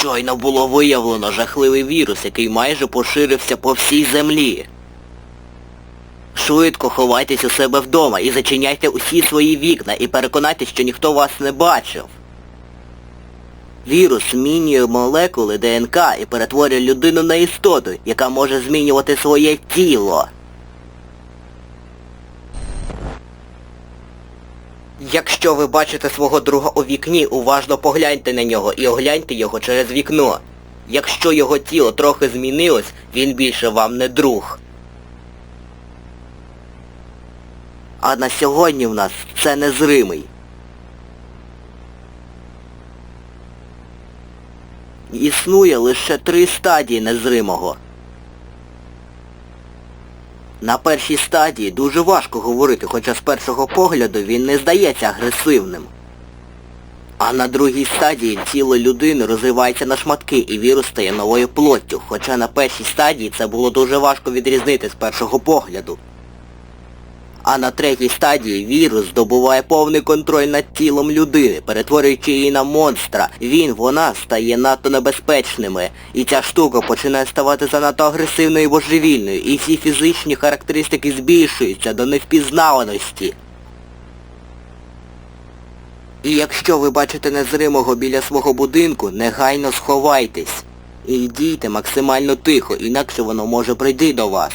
Щойно було виявлено жахливий вірус, який майже поширився по всій землі. Швидко ховайтесь у себе вдома і зачиняйте усі свої вікна і переконайтесь, що ніхто вас не бачив. Вірус змінює молекули ДНК і перетворює людину на істоту, яка може змінювати своє тіло. Якщо ви бачите свого друга у вікні, уважно погляньте на нього і огляньте його через вікно. Якщо його тіло трохи змінилось, він більше вам не друг. А на сьогодні в нас це незримий. Існує лише три стадії незримого. На першій стадії дуже важко говорити, хоча з першого погляду він не здається агресивним. А на другій стадії тіло людини розвивається на шматки і вірус стає новою плоттю, хоча на першій стадії це було дуже важко відрізнити з першого погляду. А на третій стадії вірус здобуває повний контроль над тілом людини, перетворюючи її на монстра. Він, вона стає надто небезпечними. І ця штука починає ставати занадто агресивною і божевільною, і всі фізичні характеристики збільшуються до невпізнаваності. І якщо ви бачите незримого біля свого будинку, негайно сховайтесь. І дійте максимально тихо, інакше воно може прийти до вас.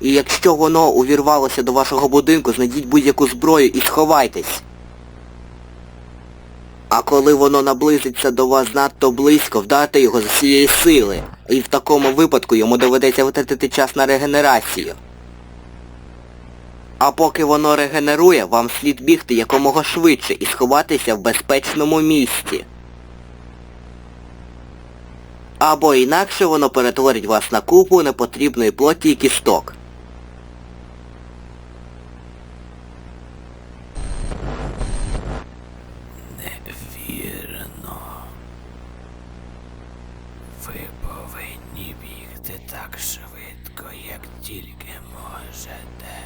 І якщо воно увірвалося до вашого будинку, знайдіть будь-яку зброю і сховайтесь. А коли воно наблизиться до вас надто близько, вдарте його з усієї сили. І в такому випадку йому доведеться витратити час на регенерацію. А поки воно регенерує, вам слід бігти якомога швидше і сховатися в безпечному місці. Або інакше воно перетворить вас на купу непотрібної плоті і кісток. Невірно. Ви повинні бігти так швидко, як тільки можете.